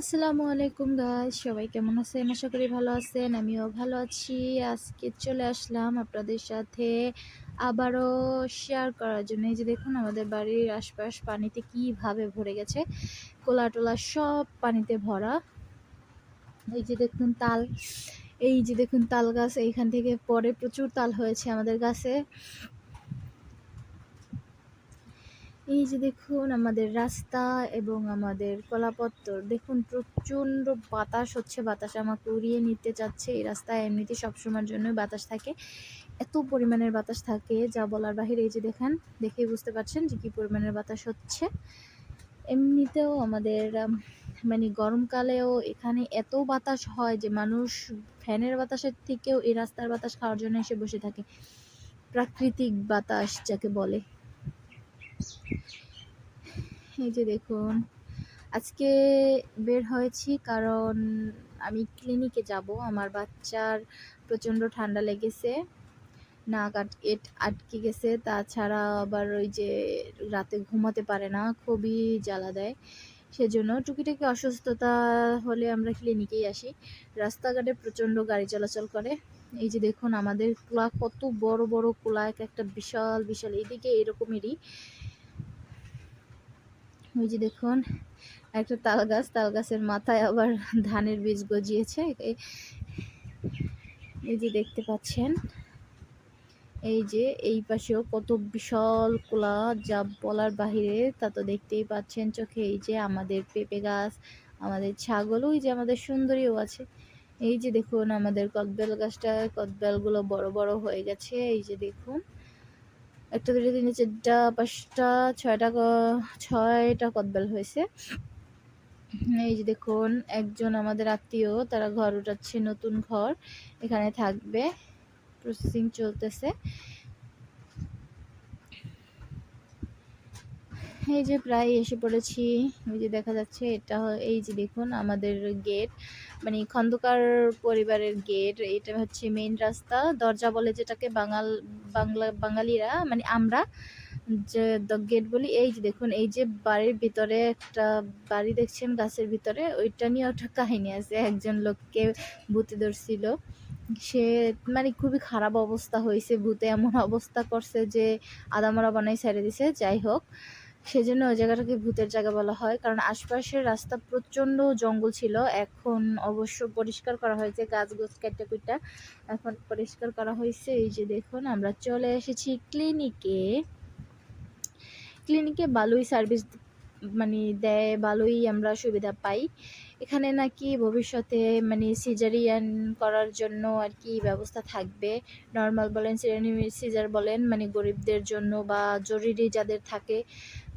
আসসালামু আলাইকুম গাইস সবাই কেমন আছেন? আশা করি ভালো আছেন, আমিও ভালো আছি। আজকে চলে আসলাম আপনাদের সাথে আবারও শেয়ার করার জন্য। এই যে দেখুন, আমাদের বাড়ির আশপাশ পানিতে কীভাবে ভরে গেছে, কোলা টোলা সব পানিতে ভরা। এই যে দেখুন তাল, এই যে দেখুন তাল গাছ, এইখান থেকে পরে প্রচুর তাল হয়েছে আমাদের গাছে। এই যে দেখুন, আমাদের রাস্তা এবং আমাদের কলাপত্তর। দেখুন, প্রচণ্ড বাতাস হচ্ছে, বাতাস আমাকে উড়িয়ে নিতে চাচ্ছে। এই রাস্তায় এমনিতে সবসময়ের জন্য বাতাস থাকে। এত পরিমাণের বাতাস থাকে, যা বলার বাহিরে, এই যে দেখেন, দেখেই বুঝতে পারছেন যে কী পরিমাণের বাতাস হচ্ছে। এমনিতেও আমাদের মানে গরমকালেও এখানে এত বাতাস হয় যে মানুষ ফ্যানের বাতাসের থেকেও এই রাস্তার বাতাস খাওয়ার জন্য এসে বসে থাকে। প্রাকৃতিক বাতাস যাকে বলে। এই যে দেখুন, আজকে বের হয়েছি কারণ আমি ক্লিনিকে যাব। আমার বাচ্চার প্রচণ্ড ঠান্ডা লেগেছে, নাক আটকে আটকে গেছে। তাছাড়া আবার ওই যে রাতে ঘুমাতে পারে না, খুবই জ্বালা দেয়। সেজন্য টুকিটাকি অসুস্থতা হলে আমরা ক্লিনিকেই আসি। রাস্তাঘাটে প্রচণ্ড গাড়ি চলাচল করে। এই যে দেখুন, আমাদের কুলা কত বড় বড় কুলা, এক একটা বিশাল বিশাল, এইদিকে এরকমেরই। ওই যে দেখুন, একটা তাল গাছ, তাল গাছের মাথায় আবার ধানের বীজ গজিয়েছে। এই যে দেখতে পাচ্ছেন, এই যে এই পাশেও কত বিশাল কোলা, যা বলার বাহিরে তা তো দেখতেই পাচ্ছেন চোখে। এই যে আমাদের পেঁপে গাছ, আমাদের ছাগল, ওই যে আমাদের সুন্দরীও আছে। এই যে দেখুন, আমাদের কদবেল গাছটা কদবেলগুলো বড় বড় হয়ে গেছে। এই যে দেখুন একটা দুটো তিনটে, চারটা, পাঁচটা, ছয়টা ছয়টা কদবেল হয়েছে। এই যে দেখুন, একজন আমাদের আত্মীয়, তারা ঘর উঠাচ্ছে, নতুন ঘর এখানে থাকবে। প্রসেসিং চলতেছে। এই যে প্রায় এসে পড়েছি, ওই যে দেখা যাচ্ছে, এটা এই যে দেখুন, আমাদের গেট মানে খন্দকার পরিবারের গেট এটা হচ্ছে মেইন রাস্তা। দরজা বলে যেটাকে বাঙাল, বাংলা, বাঙালিরা মানে আমরা যে গেট বলি, এই যে দেখুন, এই যে বাড়ির ভিতরে একটা বাড়ি দেখছেন, গাছের ভিতরে, ওইটা নিয়ে ওটা কাহিনী আছে। একজন লোককে ভূতে ধরছিল। সে মানে খুবই খারাপ অবস্থা হয়েছে, ভূতে এমন অবস্থা করছে যে আদামরা বানাই ছেড়ে দিছে। যাই হোক সেজন্য ওই জায়গাটাকে ভূতের জায়গা বলা হয়। কারণ আশপাশের রাস্তা প্রচণ্ড জঙ্গল ছিল। এখন অবশ্য পরিষ্কার করা হয়েছে গাছ গোছ কেটে কুইটা এখন পরিষ্কার করা হয়েছে। এই যে দেখুন, আমরা চলে এসেছি ক্লিনিকে। ক্লিনিকে ভালোই সার্ভিস মানে দেয় ভালোই আমরা সুবিধা পাই। এখানে নাকি ভবিষ্যতে মানে সিজারিয়ান করার জন্য আর কি ব্যবস্থা থাকবে। নর্মাল বলেন সিজার বলেন মানে গরিবদের জন্য বা জরুরি যাদের থাকে,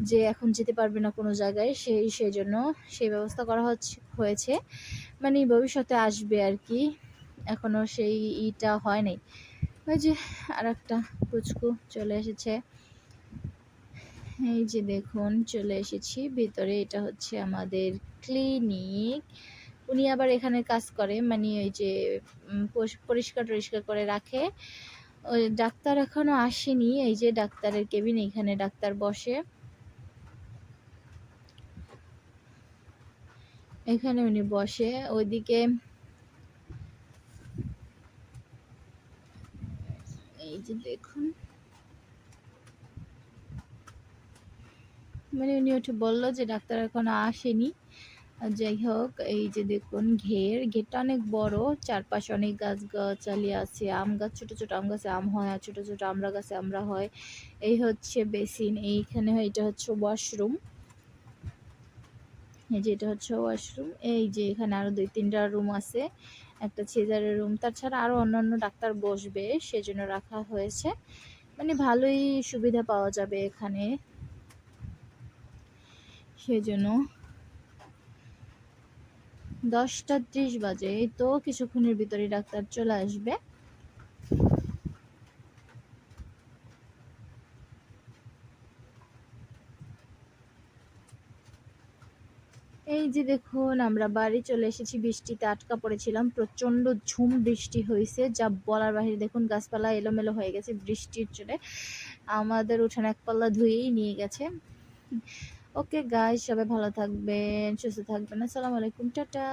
যে এখন যেতে পারবে না কোনো জায়গায়, সেই সেই জন্য সেই ব্যবস্থা করা হচ্ছে, হয়েছে। মানে ভবিষ্যতে আসবে আর কি এখনও সেই ইটা হয় নাই। ওই যে আর একটা পুচকু চলে এসেছে। এই যে দেখুন, চলে এসেছি। ভিতরে এটা হচ্ছে আমাদের ক্লিনিক। উনি আবার এখানে কাজ করে মানে ওই যে পরিষ্কার টরিষ্কার করে রাখে। ওই ডাক্তার এখনও আসেনি। এই যে ডাক্তারের কেবিন, এখানে ডাক্তার বসে। এখানে উনি বসে। ওইদিকে এই যে দেখুন। মানে উনি ওঠে বলল যে ডাক্তার এখনও আসেনি। যাই হোক, এই যে দেখুন ঘের, ঘেরটা অনেক বড়, চারপাশে অনেক গাছ গাছালি আছে, আম গাছ, ছোট ছোট আম গাছে আম হয় আর ছোট ছোট আমরা গাছে আমরা হয়। এই হচ্ছে বেসিন, এইখানে এটা হচ্ছে ওয়াশরুম। এই যে এটা হচ্ছে ওয়াশরুম, এই যে এখানে আরও দুই তিনটা রুম আছে, একটা ছেজারের রুম। তাছাড়া আরও অন্যান্য ডাক্তার বসবে, সেজন্য রাখা হয়েছে। মানে ভালোই সুবিধা পাওয়া যাবে এখানে। সেজন্য দশটা ত্রিশ বাজে তো কিছুক্ষণের ভিতরে ডাক্তার চলে আসবে। এই যে দেখুন, আমরা বাড়ি চলে এসেছি, বৃষ্টিতে আটকা পড়েছিলাম, প্রচণ্ড ঝুম বৃষ্টি হয়েছে, যা বলার বাহিরে দেখুন, গাছপালা এলোমেলো হয়ে গেছে বৃষ্টির চলে আমাদের উঠানে এক পাল্লা ধুয়েই নিয়ে গেছে। ওকে গাইস সবাই ভালো থাকবেন সুস্থ থাকবেন। আসসালামু আলাইকুম টাটা।